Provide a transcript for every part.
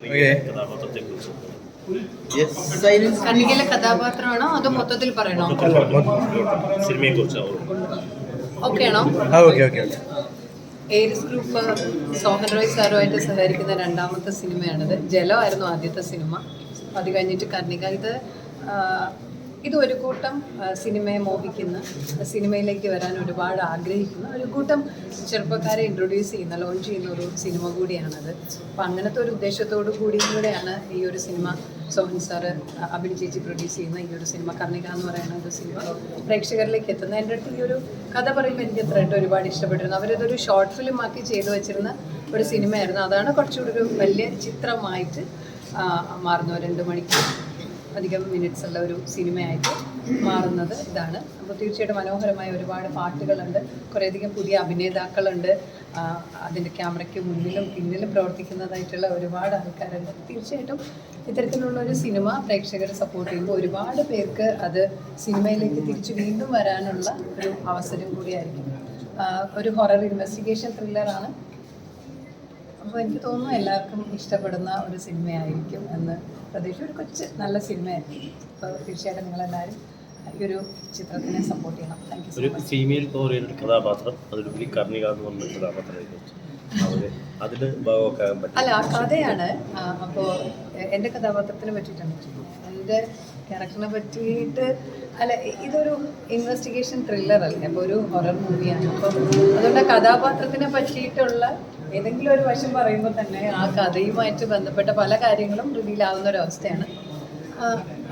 കഥാപാത്രത്തെക്കുറിച്ച്. കണ്ണികയിലെ കഥാപാത്രമാണോ അതോ മൊത്തത്തിൽ പറയണോ? ഓക്കെ ആണോ ആ okay okay okay. Aries group Sohan Roy സാറുമായിട്ട് സഹകരിക്കുന്ന രണ്ടാമത്തെ സിനിമയാണിത്. ജലമായിരുന്നു ആദ്യത്തെ സിനിമ. അത് കഴിഞ്ഞിട്ട് കർണിക ഇത് ഇത് ഒരു കൂട്ടം സിനിമയെ മോഹിക്കുന്ന സിനിമയിലേക്ക് വരാൻ ഒരുപാട് ആഗ്രഹിക്കുന്ന ഒരു കൂട്ടം ചെറുപ്പക്കാരെ ഇൻട്രൊഡ്യൂസ് ചെയ്യുന്ന ലോഞ്ച് ചെയ്യുന്ന ഒരു സിനിമ കൂടിയാണത്. അപ്പം അങ്ങനത്തെ ഒരു ഉദ്ദേശത്തോടു കൂടിയും കൂടെയാണ് ഈ ഒരു സിനിമ സോഹൻ സാറ് അബിൻ ചേച്ചി പ്രൊഡ്യൂസ് ചെയ്യുന്ന ഈ ഒരു സിനിമ കർണിക എന്ന് പറയുന്ന ഒരു സിനിമ. പ്രേക്ഷകരിലേക്ക് എത്തുന്ന എന്റെ അടുത്ത് ഈ ഒരു കഥ പറയുമ്പോൾ എനിക്ക് എത്രയായിട്ട് ഒരുപാട് ഇഷ്ടപ്പെട്ടിരുന്നു. അവരിതൊരു ഷോർട്ട് ഫിലിം ആക്കി ചെയ്തു വെച്ചിരുന്ന ഒരു സിനിമയായിരുന്നു. അതാണ് കുറച്ചുകൂടി ഒരു വലിയ ചിത്രമായിട്ട് മാറുന്നു രണ്ട് മണിക്കൂർ അധികം മിനിറ്റ്സ് ഉള്ള ഒരു സിനിമയായിട്ട് മാറുന്നത് ഇതാണ്. അപ്പോൾ തീർച്ചയായിട്ടും മനോഹരമായ ഒരുപാട് പാട്ടുകളുണ്ട്. കുറേയധികം പുതിയ അഭിനേതാക്കളുണ്ട്. അതിന്റെ ക്യാമറയ്ക്ക് മുന്നിലും പിന്നിലും പ്രവർത്തിക്കുന്നതായിട്ടുള്ള ഒരുപാട് ആൾക്കാരുണ്ട്. തീർച്ചയായിട്ടും ഇത്തരത്തിലുള്ള ഒരു സിനിമ പ്രേക്ഷകർ സപ്പോർട്ട് ചെയ്യുമ്പോൾ ഒരുപാട് പേർക്ക് അത് സിനിമയിലേക്ക് തിരിച്ചു വീണ്ടും വരാനുള്ള ഒരു അവസരം കൂടിയായിരിക്കും. ഒരു ഹൊറർ ഇൻവെസ്റ്റിഗേഷൻ ത്രില്ലറാണ് അപ്പോൾ എനിക്ക് തോന്നുന്നു എല്ലാവർക്കും ഇഷ്ടപ്പെടുന്ന ഒരു സിനിമയായിരിക്കും എന്ന് പ്രതീക്ഷ ഒരു കൊച്ചു നല്ല സിനിമയായിരിക്കും. അപ്പോൾ തീർച്ചയായിട്ടും നിങ്ങളെല്ലാവരും ഈ ഒരു ചിത്രത്തിനെ സപ്പോർട്ട് ചെയ്യണം. താങ്ക് യു ഒരു ഫീമെയിൽ ഓറിയന്റഡ് കഥാപാത്രം അതിലുപരി കർണിക എന്ന് പറഞ്ഞ ആകാൻ പറ്റും. അല്ല ആ കഥയാണ്. അപ്പോൾ എന്റെ കഥാപാത്രത്തിനെ പറ്റിയിട്ടാണ് എന്റെ ക്യാരക്ടറിനെ പറ്റിയിട്ട് അല്ല ഇതൊരു ഇൻവെസ്റ്റിഗേഷൻ ത്രില്ലർ അല്ലേ? അപ്പോൾ ഒരു ഹൊറർ മൂവിയാണ് അപ്പോൾ അതുകൊണ്ട് കഥാപാത്രത്തിനെ പറ്റിയിട്ടുള്ള ഏതെങ്കിലും ഒരു വശം പറയുമ്പോൾ തന്നെ ആ കഥയുമായിട്ട് ബന്ധപ്പെട്ട പല കാര്യങ്ങളും റിവീൽ ആവുന്ന ഒരു അവസ്ഥയാണ്.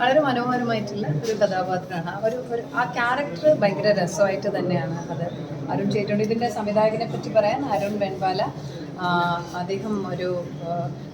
വളരെ മനോഹരമായിട്ടുള്ള ഒരു കഥാപാത്രമാണ്. ആ ഒരു ഒരു ആ ക്യാരക്ടർ ഭയങ്കര രസമായിട്ട് തന്നെയാണ് അത്. അരുൺ ചെയ്തിട്ടുണ്ട് ഇതിന്റെ സംവിധായകനെ പറ്റി പറയാൻ അരുൺ വെൺപാല അദ്ദേഹം ഒരു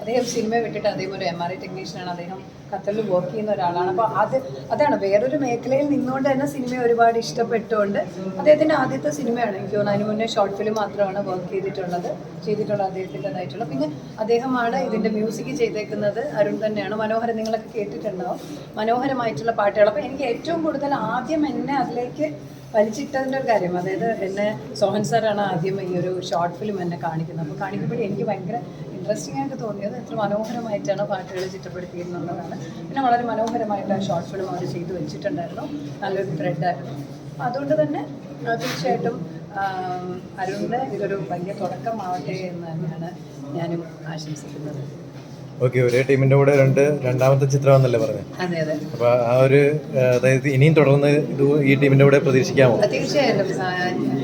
അദ്ദേഹം സിനിമ വിട്ടിട്ട് അദ്ദേഹം ഒരു എം ആർ ഐ ടെക്നീഷ്യനാണ് അദ്ദേഹം ഖത്തറിൽ വർക്ക് ചെയ്യുന്ന ഒരാളാണ്. അപ്പോൾ അത് അതാണ് വേറൊരു മേഖലയിൽ നിന്നുകൊണ്ട് തന്നെ സിനിമ ഒരുപാട് ഇഷ്ടപ്പെട്ടുകൊണ്ട് അദ്ദേഹത്തിന്റെ ആദ്യത്തെ സിനിമയാണ്. എനിക്ക് തോന്നുന്നു അതിന് മുന്നേ ഷോർട്ട് ഫിലിം മാത്രമാണ് വർക്ക് ചെയ്തിട്ടുള്ളത് ചെയ്തിട്ടുള്ളത് അദ്ദേഹത്തിന്റെതായിട്ടുള്ള. പിന്നെ അദ്ദേഹമാണ് ഇതിന്റെ മ്യൂസിക് ചെയ്തേക്കുന്നത് അരുൺ തന്നെയാണ്. മനോഹരം നിങ്ങളൊക്കെ കേട്ടിട്ടുണ്ടാവും. മനോഹരമായിട്ടുള്ള പാട്ടുകൾ. അപ്പോൾ എനിക്ക് ഏറ്റവും കൂടുതൽ ആദ്യം എന്നെ അതിലേക്ക് വലിച്ചിട്ടതിന്റെ ഒരു കാര്യം. അതായത് എന്നെ സോഹൻ സാറാണ് ആദ്യം ഈ ഒരു ഷോർട്ട് ഫിലിം എന്നെ കാണിക്കുന്നത്. അപ്പോൾ കാണിക്കുമ്പോഴേ എനിക്ക് ഭയങ്കര ഇൻട്രസ്റ്റിംഗ് ആയിട്ട് തോന്നിയത്. എത്ര മനോഹരമായിട്ടാണ് പാട്ടുകൾ ചിട്ടപ്പെടുത്തിയിരുന്നുള്ളതാണ്. പിന്നെ വളരെ മനോഹരമായിട്ട് ആ ഷോർട്ട് ഫിലിം അവർ ചെയ്തു വെച്ചിട്ടുണ്ടായിരുന്നു. നല്ലൊരു ത്രെഡായിരുന്നു അതുകൊണ്ട് തന്നെ തീർച്ചയായിട്ടും അരുണിന് ഇതൊരു വലിയ തുടക്കമാവട്ടെ എന്ന് തന്നെയാണ് ഞാനും ആശംസിക്കുന്നത്. ഓക്കെ ഒരേ ടീമിന്റെ കൂടെ രണ്ട് രണ്ടാമത്തെ ചിത്രം എന്നല്ലേ പറഞ്ഞത് അപ്പൊ ആ ഒരു അതായത് ഇനിയും തുടർന്ന് ഇത് ഈ ടീമിന്റെ കൂടെ പ്രതീക്ഷിക്കാമോ? തീർച്ചയായിട്ടും.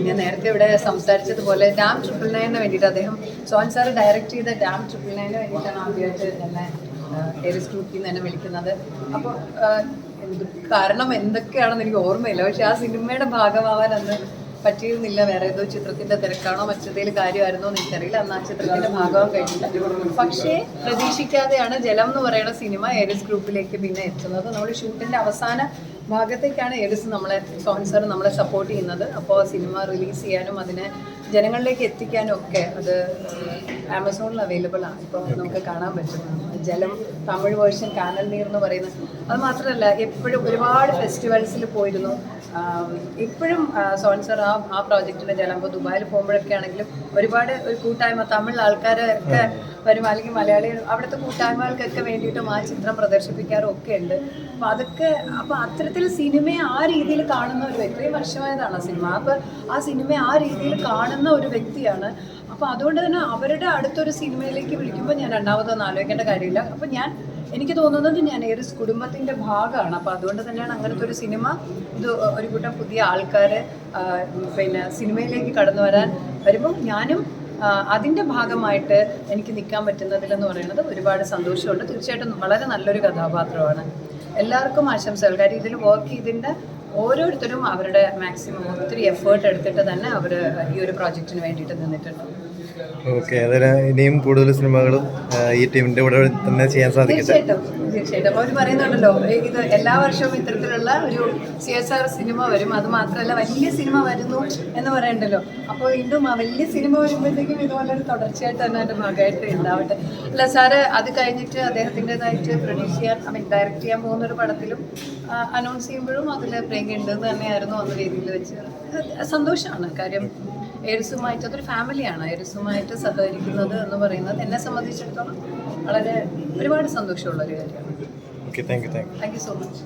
ഞാൻ നേരത്തെ ഇവിടെ സംസാരിച്ചതുപോലെ ഡാം ട്രിപ്പിൾ നയന് വേണ്ടിയിട്ട് അദ്ദേഹം സോൻ സാർ ഡയറക്റ്റ് ചെയ്ത ഡാം ട്രിപ്പിൾ നയന് വേണ്ടിയിട്ടാണ് ആദ്യമായിട്ട് എന്നെ ഏരിയസ് ഗ്രൂപ്പിൽ നിന്ന് എന്നെ വിളിക്കുന്നത്. അപ്പോൾ കാരണം എന്തൊക്കെയാണെന്ന് എനിക്ക് ഓർമ്മയില്ല. പക്ഷെ ആ സിനിമയുടെ ഭാഗമാവാൻ അന്ന് പറ്റിയിരുന്നില്ല. വേറെ ഏതോ ചിത്രത്തിന്റെ തിരക്കാണോ മറ്റെന്തെങ്കിലും കാര്യമായിരുന്നോ എന്ന് എനിക്കറിയില്ല. അന്ന് ആ ചിത്രത്തിന്റെ ഭാഗമാകാൻ കഴിഞ്ഞില്ല. പക്ഷേ പ്രതീക്ഷിക്കാതെയാണ് ജലം എന്ന് പറയുന്ന സിനിമ ഏരിസ് ഗ്രൂപ്പിലേക്ക് പിന്നെ എത്തുന്നത്. നമ്മൾ ഷൂട്ടിന്റെ അവസാന ഭാഗത്തേക്കാണ് ഏരിസ് നമ്മളെ സ്പോൺസർ നമ്മളെ സപ്പോർട്ട് ചെയ്യുന്നത്. അപ്പോൾ സിനിമ റിലീസ് ചെയ്യാനും അതിനെ ജനങ്ങളിലേക്ക് എത്തിക്കാനും ഒക്കെ അത് ആമസോണിൽ അവൈലബിൾ ആണ്. ഇപ്പോൾ നമുക്ക് കാണാൻ പറ്റുന്നതാണ് ജലം തമിഴ് വേർഷൻ കാനൽ നീർ എന്ന് പറയുന്നത് അത് മാത്രമല്ല എപ്പോഴും ഒരുപാട് ഫെസ്റ്റിവൽസിൽ പോയിരുന്നു. ഇപ്പോഴും സോൺസർ ആ ആ പ്രോജക്റ്റിന്റെ ജലം ഇപ്പോൾ ദുബായിൽ പോകുമ്പോഴൊക്കെ ആണെങ്കിലും ഒരുപാട് ഒരു കൂട്ടായ്മ തമിഴ് ആൾക്കാരൊക്കെ വരും. അല്ലെങ്കിൽ മലയാളികൾ അവിടുത്തെ കൂട്ടായ്മകൾക്കൊക്കെ വേണ്ടിയിട്ടും ആ ചിത്രം പ്രദർശിപ്പിക്കാറും ഒക്കെ ഉണ്ട്. അപ്പോൾ അതൊക്കെ അപ്പോൾ അത്തരത്തിൽ സിനിമയെ ആ രീതിയിൽ കാണുന്ന ഒരു ഇത്രയും വർഷമായതാണ് ആ സിനിമ. അപ്പോൾ ആ സിനിമയെ ആ രീതിയിൽ കാണുന്ന ഒരു വ്യക്തിയാണ്. അപ്പോൾ അതുകൊണ്ട് തന്നെ അവരുടെ അടുത്തൊരു സിനിമയിലേക്ക് വിളിക്കുമ്പോൾ ഞാൻ രണ്ടാമതൊന്നും ആലോചിക്കേണ്ട കാര്യമില്ല. അപ്പോൾ ഞാൻ എനിക്ക് തോന്നുന്നത് ഞാൻ ഏറെ കുടുംബത്തിന്റെ ഭാഗമാണ്. അപ്പോൾ അതുകൊണ്ട് തന്നെയാണ് അങ്ങനത്തെ ഒരു സിനിമ ഇത് ഒരു കൂട്ടം പുതിയ ആൾക്കാർ പിന്നെ സിനിമയിലേക്ക് കടന്നു വരാൻ വരുമ്പോൾ ഞാനും അതിന്റെ ഭാഗമായിട്ട് എനിക്ക് നിൽക്കാൻ പറ്റുന്നതിലെന്ന് പറയുന്നത് ഒരുപാട് സന്തോഷമുണ്ട്. തീർച്ചയായിട്ടും വളരെ നല്ലൊരു കഥാപാത്രമാണ്. എല്ലാവർക്കും ആശംസകൾ. കാര്യം ഇതിൽ വർക്ക് ചെയ്തിന്റെ ഓരോരുത്തരും അവരുടെ മാക്സിമം ഒത്തിരി എഫേർട്ട് എടുത്തിട്ട് തന്നെ അവർ ഈ ഒരു പ്രോജക്റ്റിന് വേണ്ടിയിട്ട് നിന്നിട്ടുണ്ട്. ഓക്കെ അതിന് ഇനിയും കൂടുതൽ സിനിമകളും ഈ ടീമിന്റെ കൂടെ തന്നെ ചെയ്യാൻ സാധിക്കട്ടെ? തീർച്ചയായിട്ടും തീർച്ചയായിട്ടും. അവർ പറയുന്നുണ്ടല്ലോ ഇത് എല്ലാ വർഷവും ഇത്തരത്തിലുള്ള ഒരു സി എസ് ആർ സിനിമ വരും. അത് മാത്രമല്ല വലിയ സിനിമ വരുന്നു എന്ന് പറയണ്ടല്ലോ. അപ്പോൾ വീണ്ടും ആ വലിയ സിനിമ വരുമ്പോഴത്തേക്കും ഇതുപോലെ ഒരു തുടർച്ചയായിട്ട് തന്നെ എന്റെ ഭാഗമായിട്ട് ഉണ്ടാവട്ടെ. അല്ല സാറ് അത് കഴിഞ്ഞിട്ട് അദ്ദേഹത്തിന്റെതായിട്ട് പ്രൊഡ്യൂസ് ചെയ്യാൻ ഐ മീൻ ഡയറക്റ്റ് ചെയ്യാൻ പോകുന്ന ഒരു പടത്തിലും അനൗൺസ് ചെയ്യുമ്പോഴും അതിൽ പ്രേങ്ക ഉണ്ട് എന്ന് തന്നെയായിരുന്നു അന്ന് രീതിയിൽ വെച്ച്. സന്തോഷമാണ്. കാര്യം എരിസുമായിട്ട് അതൊരു ഫാമിലിയാണ്. എരിസുമായിട്ട് സഹകരിക്കുന്നത് എന്ന് പറയുന്നത് എന്നെ സംബന്ധിച്ചിടത്തോളം വളരെ ഒരുപാട് സന്തോഷമുള്ള ഒരു കാര്യമാണ് താങ്ക് യു സോ മച്ച്